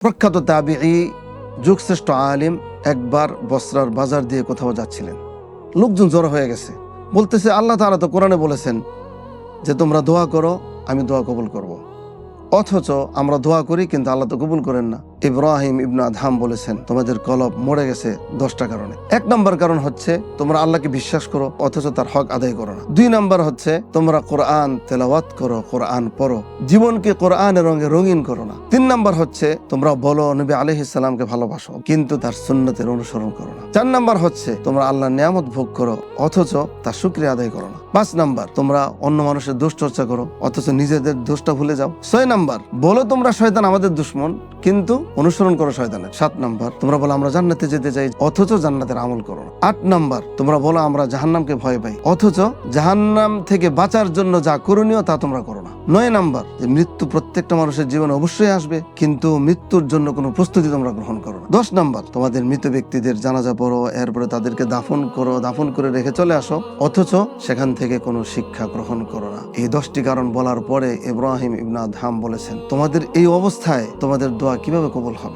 প্রখ্যাত তাবি যুগশ্রেষ্ঠ আলিম একবার বসরার বাজার দিয়ে কোথাও যাচ্ছিলেন লোকজন জড়ো হয়ে গেছে বলতেছে, আল্লাহ তারা তো কোরআনে বলেছেন যে, তোমরা দোয়া করো, আমি দোয়া কবুল করব। অথচ আমরা দোয়া করি, কিন্তু আল্লাহ তো কবুল করেন না। ইব্রাহিম ইবনা আদহাম বলেছেন, তোমাদের কলব মরে গেছে দশটা কারণে। এক নম্বর কারণ হচ্ছে, তোমরা আল্লাহকে বিশ্বাস করো, অথচ তার হক আদায় করো না। দুই নম্বর হচ্ছে, তোমরা কোরআন তেলাওয়াত করো, কোরআন পড়ো। জীবনকে কোরআনের রঙে রঙিন করো না। তিন নম্বর হচ্ছে, তোমরা বলো, নবী আলহিসামকে ভালোবাসো, কিন্তু তার সুন্নতের অনুসরণ করো না। চার নম্বর হচ্ছে, তোমরা আল্লাহ নিয়ামত ভোগ করো, অথচ তার শুক্রিয়া আদায় করো না। পাঁচ নাম্বার, তোমরা অন্য মানুষের দোষ চর্চা করো, অথচ নিজেদের দোষটা ভুলে যাও। ছয় নাম্বার। বলো তোমরা শয়তান আমাদের দুশ্মন, কিন্তু অনুসরণ করো শয়তানের। সাত নাম্বার, তোমরা বলো আমরা জান্নাতে যেতে চাই, অথচ জান্নাতের আমল করো না। আট নাম্বার, তোমরা বলো আমরা জাহান্নামকে ভয় পাই, অথচ জাহান্নাম থেকে বাঁচার জন্য যা করণীয় তা তোমরা করো না। নয় নাম্বার যে মৃত্যু প্রত্যেকটা মানুষের জীবনে অবশ্যই আসবে, কিন্তু মৃত্যুর জন্য কোনো প্রস্তুতি তোমরা গ্রহণ করো না। দশ নাম্বার, তোমাদের মৃত ব্যক্তিদের জানাজা পড়ো, এরপরে তাদেরকে দাফন করো, দাফন করে রেখে চলে আসো, অথচ সেখান থেকে কোনো শিক্ষা গ্রহণ করো না। এই দশটি কারণ বলার পরে ইব্রাহিম ইবনা ধাম বলেছেন, তোমাদের এই অবস্থায় তোমাদের দোয়া কীভাবে কবল হবে?